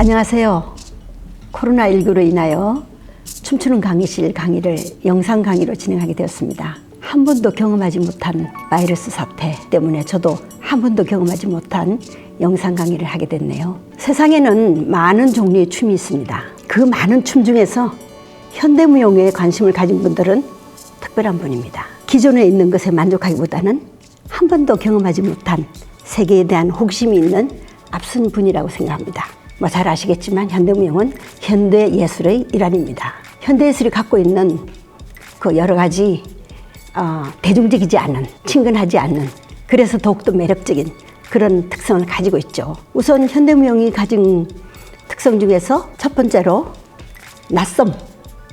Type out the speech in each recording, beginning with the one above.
안녕하세요. 코로나19로 인하여 춤추는 강의실 강의를 영상 강의로 진행하게 되었습니다. 한 번도 경험하지 못한 바이러스 사태 때문에 저도 한 번도 경험하지 못한 영상 강의를 하게 됐네요. 세상에는 많은 종류의 춤이 있습니다. 그 많은 춤 중에서 현대무용에 관심을 가진 분들은 특별한 분입니다. 기존에 있는 것에 만족하기보다는 한 번도 경험하지 못한 세계에 대한 호기심이 있는 앞선 분이라고 생각합니다. 뭐 잘 아시겠지만 현대무용은 현대 예술의 일환입니다. 현대 예술이 갖고 있는 그 여러 가지 어, 대중적이지 않은 친근하지 않는 그래서 더욱더 매력적인 그런 특성을 가지고 있죠. 우선 현대무용이 가진 특성 중에서 첫 번째로 낯섦.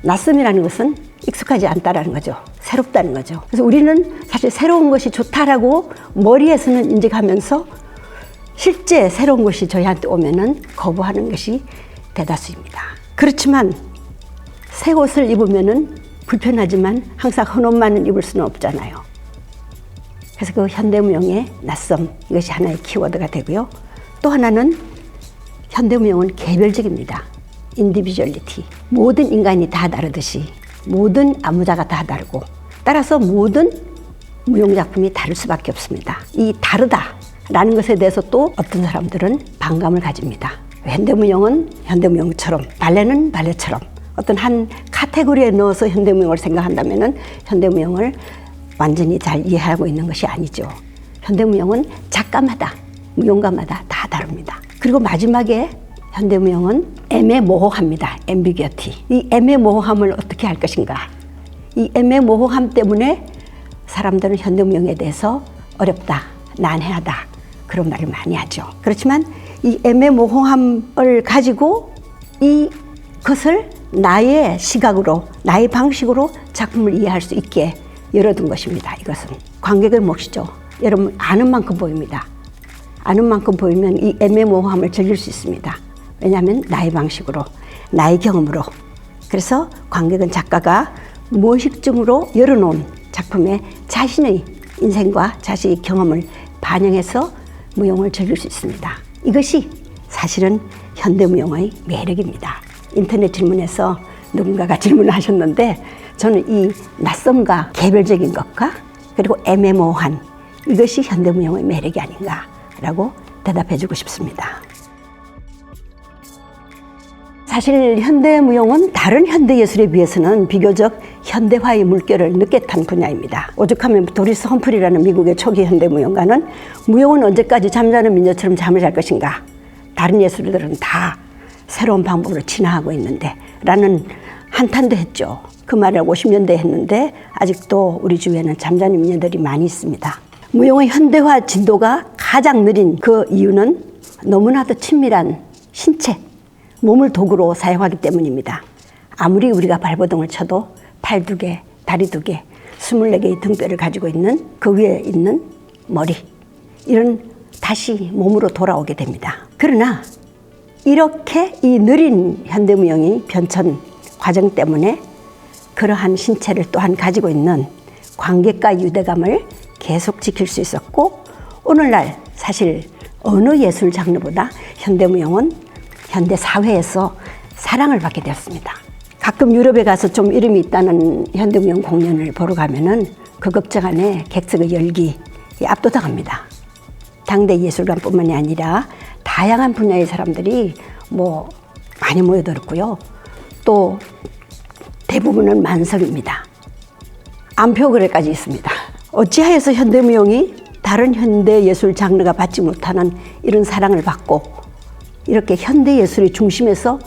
낯섦이라는 것은 익숙하지 않다라는 거죠. 새롭다는 거죠. 그래서 우리는 사실 새로운 것이 좋다라고 머리에서는 인식하면서 실제 새로운 것이 저희한테 오면은 거부하는 것이 대다수입니다. 그렇지만 새 옷을 입으면은 불편하지만 항상 헌 옷만은 입을 수는 없잖아요. 그래서 그 현대무용의 낯섦 이것이 하나의 키워드가 되고요. 또 하나는 현대무용은 개별적입니다. 인디비주얼리티. 모든 인간이 다 다르듯이 모든 안무자가 다 다르고 따라서 모든 무용 작품이 다를 수밖에 없습니다. 이 다르다 라는 것에 대해서 또 어떤 사람들은 반감을 가집니다. 현대무용은 현대무용처럼 발레는 발레처럼 어떤 한 카테고리에 넣어서 현대무용을 생각한다면 현대무용을 완전히 잘 이해하고 있는 것이 아니죠. 현대무용은 작가마다 무용가마다 다 다릅니다. 그리고 마지막에 현대무용은 애매모호합니다. 앰비겨티. 이 애매모호함을 어떻게 할 것인가? 이 애매모호함 때문에 사람들은 현대무용에 대해서 어렵다, 난해하다 그런 말을 많이 하죠. 그렇지만 이 애매모호함을 가지고 이것을 나의 시각으로, 나의 방식으로 작품을 이해할 수 있게 열어둔 것입니다. 이것은 관객의 몫이죠. 여러분 아는 만큼 보입니다. 아는 만큼 보이면 이 애매모호함을 즐길 수 있습니다. 왜냐하면 나의 방식으로, 나의 경험으로. 그래서 관객은 작가가 무의식적으로 열어놓은 작품에 자신의 인생과 자신의 경험을 반영해서 무용을 즐길 수 있습니다. 이것이 사실은 현대무용의 매력입니다. 인터넷 질문에서 누군가가 질문을 하셨는데 저는 이 낯섦과 개별적인 것과 그리고 애매모호한 이것이 현대무용의 매력이 아닌가라고 대답해 주고 싶습니다. 사실 현대무용은 다른 현대예술에 비해서는 비교적 현대화의 물결을 늦게 탄 분야입니다. 오죽하면 도리스 험프리라는 미국의 초기 현대 무용가는 무용은 언제까지 잠자는 미녀처럼 잠을 잘 것인가? 다른 예술들은 다 새로운 방법으로 진화하고 있는데 라는 한탄도 했죠. 그 말을 50년대에 했는데 아직도 우리 주위에는 잠자는 미녀들이 많이 있습니다. 무용의 현대화 진도가 가장 느린 그 이유는 너무나도 친밀한 신체, 몸을 도구로 사용하기 때문입니다. 아무리 우리가 발버둥을 쳐도 팔 두 개, 다리 두 개, 스물네 개의 등뼈를 가지고 있는 그 위에 있는 머리 이런 다시 몸으로 돌아오게 됩니다. 그러나 이렇게 이 느린 현대무용이 변천 과정 때문에 그러한 신체를 또한 가지고 있는 관객과 유대감을 계속 지킬 수 있었고 오늘날 사실 어느 예술 장르보다 현대무용은 현대 사회에서 사랑을 받게 되었습니다. 가끔 유럽에 가서 좀 이름이 있다는 현대무용 공연을 보러 가면은 그 극장 안에 객석의 열기 압도당합니다. 당대 예술가뿐만이 아니라 다양한 분야의 사람들이 뭐 많이 모여들었고요. 또 대부분은 만석입니다. 안표거래까지 있습니다. 어찌하여서 현대무용이 다른 현대 예술 장르가 받지 못하는 이런 사랑을 받고 이렇게 현대 예술의 중심에서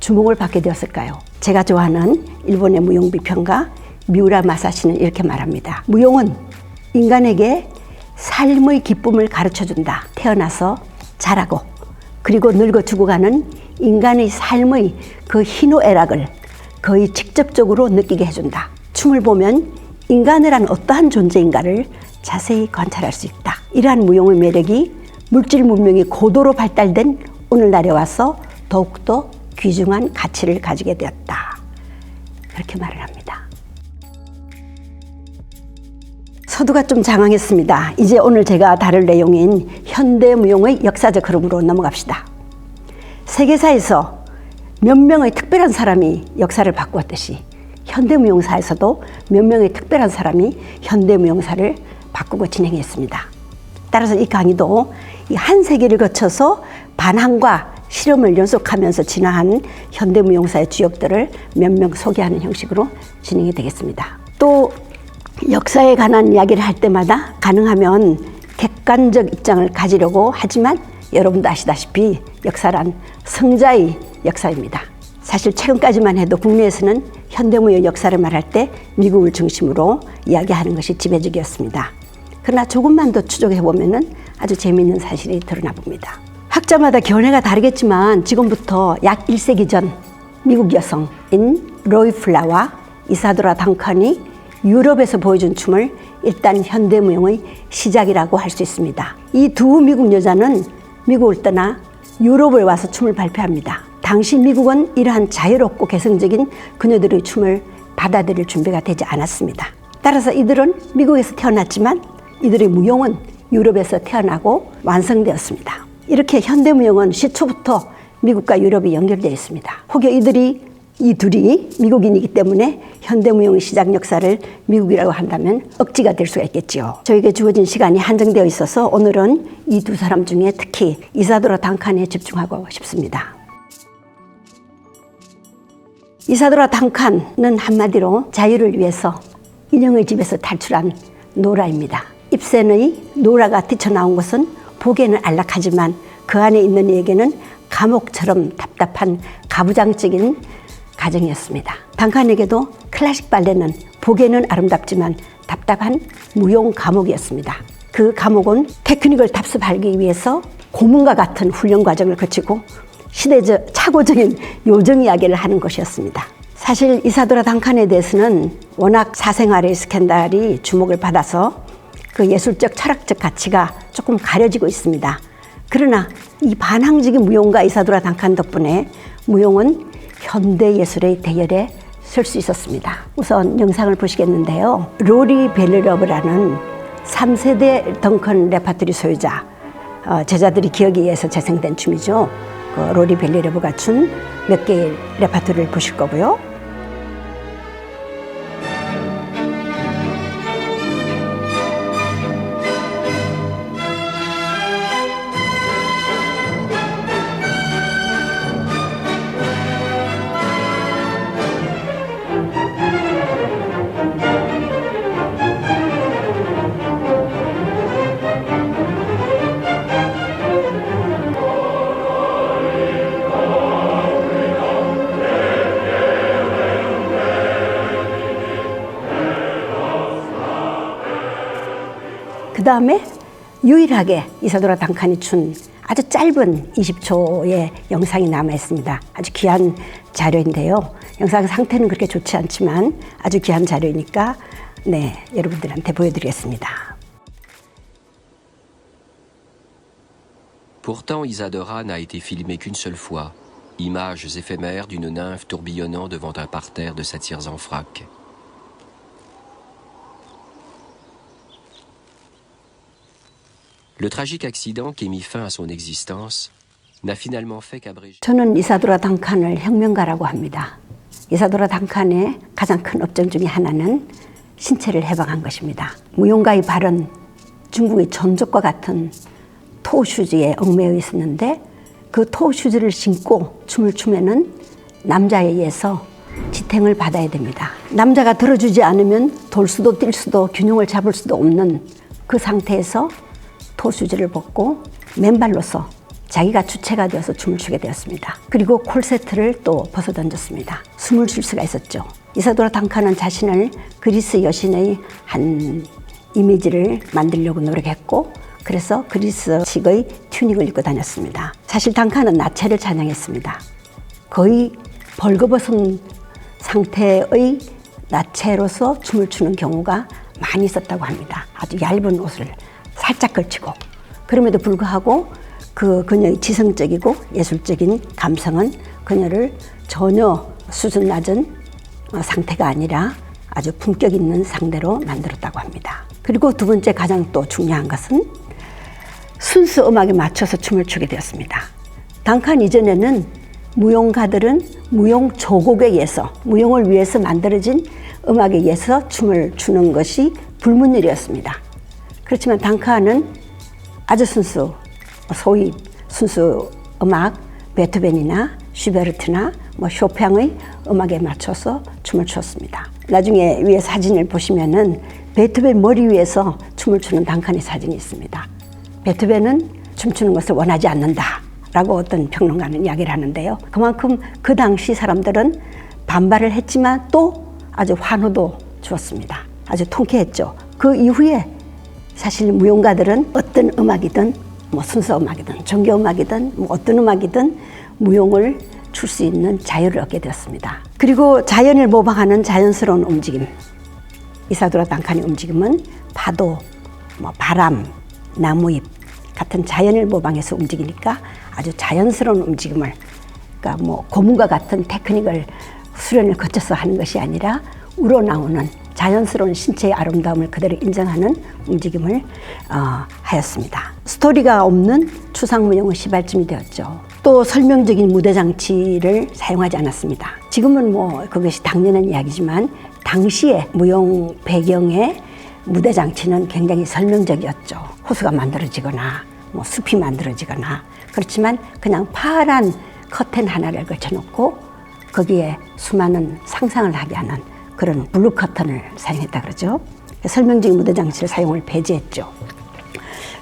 주목을 받게 되었을까요? 제가 좋아하는 일본의 무용 비평가 미우라 마사시는 이렇게 말합니다. 무용은 인간에게 삶의 기쁨을 가르쳐 준다. 태어나서 자라고 그리고 늙어 죽어가는 인간의 삶의 그 희노애락을 거의 직접적으로 느끼게 해준다. 춤을 보면 인간이란 어떠한 존재인가를 자세히 관찰할 수 있다. 이러한 무용의 매력이 물질 문명이 고도로 발달된 오늘날에 와서 더욱더 귀중한 가치를 가지게 되었다. 그렇게 말을 합니다. 서두가 좀 장황했습니다. 이제 오늘 제가 다룰 내용인 현대무용의 역사적 흐름으로 넘어갑시다. 세계사에서 몇 명의 특별한 사람이 역사를 바꾸었듯이 현대무용사에서도 몇 명의 특별한 사람이 현대무용사를 바꾸고 진행했습니다. 따라서 이 강의도 이 한 세기를 거쳐서 반항과 실험을 연속하면서 진화한 현대무용사의 주역들을 몇 명 소개하는 형식으로 진행이 되겠습니다. 또 역사에 관한 이야기를 할 때마다 가능하면 객관적 입장을 가지려고 하지만 여러분도 아시다시피 역사란 성자의 역사입니다. 사실 최근까지만 해도 국내에서는 현대무용 역사를 말할 때 미국을 중심으로 이야기하는 것이 지배적이었습니다. 그러나 조금만 더 추적해 보면은 아주 재미있는 사실이 드러나 봅니다. 학자마다 견해가 다르겠지만 지금부터 약 1세기 전 미국 여성인 로이 플라와 이사도라 당칸이 유럽에서 보여준 춤을 일단 현대무용의 시작이라고 할 수 있습니다. 이 두 미국 여자는 미국을 떠나 유럽을 와서 춤을 발표합니다. 당시 미국은 이러한 자유롭고 개성적인 그녀들의 춤을 받아들일 준비가 되지 않았습니다. 따라서 이들은 미국에서 태어났지만 이들의 무용은 유럽에서 태어나고 완성되었습니다. 이렇게 현대무용은 시초부터 미국과 유럽이 연결되어 있습니다. 혹여 이들이 이 둘이 미국인이기 때문에 현대무용의 시작 역사를 미국이라고 한다면 억지가 될 수가 있겠지요. 저에게 주어진 시간이 한정되어 있어서 오늘은 이 두 사람 중에 특히 이사도라 단칸에 집중하고 싶습니다. 이사도라 단칸은 한마디로 자유를 위해서 인형의 집에서 탈출한 노라입니다. 입센의 노라가 뛰쳐나온 것은 보기에는 안락하지만 그 안에 있는 이에게는 감옥처럼 답답한 가부장적인 가정이었습니다. 단칸에게도 클래식 발레는 보기에는 아름답지만 답답한 무용 감옥이었습니다. 그 감옥은 테크닉을 답습하기 위해서 고문과 같은 훈련 과정을 거치고 시대적 착오적인 요정 이야기를 하는 것이었습니다. 사실 이사도라 단칸에 대해서는 워낙 사생활의 스캔들이 주목을 받아서 그 예술적 철학적 가치가 조금 가려지고 있습니다. 그러나 이 반항적인 무용가 이사도라 단칸 덕분에 무용은 현대 예술의 대열에 설 수 있었습니다. 우선 영상을 보시겠는데요. 로리 벨르러브라는 3세대 덩컨 레파토리 소유자 어, 제자들이 기억에 의해서 재생된 춤이죠. 그 로리 벨리러브가 춘 몇 개의 레파토리를 보실 거고요. 그 다음에 유일하게 이사도라 단칸이 춘 아주 짧은 20초의 영상이 남아 있습니다. 아주 귀한 자료인데요. 영상 상태는 그렇게 좋지 않지만 아주 귀한 자료이니까 네 여러분들한테 보여드리겠습니다. Pourtant, Isadora n'a été filmée qu'une seule fois. Images éphémères d'une nymphe tourbillonnant devant un parterre de satyres en frac. Le tragique accident qui mit fin à son existence n'a finalement fait qu'abréger. 저는 이사도라 단칸을 혁명가라고 합니다. 이사도라 단칸의 가장 큰 업적 중에 하나는 신체를 해방한 것입니다. 무용가의 발은 중국의 전적과 같은 토 슈즈에 얽매여 있었는데 그 토 슈즈를 신고 춤을 추면은 남자에 의해서 지탱을 받아야 됩니다. 남자가 들어주지 않으면 돌 수도 뛸 수도 균형을 잡을 수도 없는 그 상태에서 토슈즈를 벗고 맨발로서 자기가 주체가 되어서 춤을 추게 되었습니다. 그리고 콜세트를 또 벗어 던졌습니다. 숨을 쉴 수가 있었죠. 이사도라 단카는 자신을 그리스 여신의 한 이미지를 만들려고 노력했고 그래서 그리스식의 튜닉을 입고 다녔습니다. 사실 단카는 나체를 찬양했습니다. 거의 벌거벗은 상태의 나체로서 춤을 추는 경우가 많이 있었다고 합니다. 아주 얇은 옷을 살짝 걸치고 그럼에도 불구하고 그 그녀의 지성적이고 예술적인 감성은 그녀를 전혀 수준 낮은 어, 상태가 아니라 아주 품격 있는 상대로 만들었다고 합니다. 그리고 두 번째 가장 또 중요한 것은 순수 음악에 맞춰서 춤을 추게 되었습니다. 단칸 이전에는 무용가들은 무용 조곡에 의해서 무용을 위해서 만들어진 음악에 의해서 춤을 추는 것이 불문율이었습니다. 그렇지만 단칸은 아주 순수, 소위 순수 음악, 베토벤이나 슈베르트나 뭐 쇼팽의 음악에 맞춰서 춤을 추었습니다. 나중에 위에 사진을 보시면은 베토벤 머리 위에서 춤을 추는 단칸의 사진이 있습니다. 베토벤은 춤추는 것을 원하지 않는다라고 어떤 평론가는 이야기를 하는데요. 그만큼 그 당시 사람들은 반발을 했지만 또 아주 환호도 주었습니다. 아주 통쾌했죠. 그 이후에 사실 무용가들은 어떤 음악이든 뭐 순서 음악이든 정교 음악이든 뭐 어떤 음악이든 무용을 출 수 있는 자유를 얻게 되었습니다. 그리고 자연을 모방하는 자연스러운 움직임. 이사도라 단칸의 움직임은 파도, 뭐 바람, 나무잎 같은 자연을 모방해서 움직이니까 아주 자연스러운 움직임을 그러니까 뭐 고문과 같은 테크닉을 수련을 거쳐서 하는 것이 아니라 우러나오는 자연스러운 신체의 아름다움을 그대로 인정하는 움직임을 어, 하였습니다. 스토리가 없는 추상무용은 시발점이 되었죠. 또 설명적인 무대 장치를 사용하지 않았습니다. 지금은 뭐 그것이 당연한 이야기지만 당시에 무용 배경의 무대 장치는 굉장히 설명적이었죠. 호수가 만들어지거나 뭐 숲이 만들어지거나 그렇지만 그냥 파란 커튼 하나를 걸쳐놓고 거기에 수많은 상상을 하게 하는 그런 블루 커튼을 사용했다 그러죠. 설명적인 무대 장치를 사용을 배제했죠.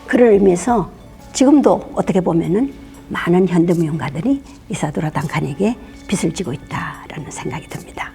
그를 의미해서 지금도 어떻게 보면은 많은 현대무용가들이 이사도라 단칸에게 빚을 지고 있다라는 생각이 듭니다.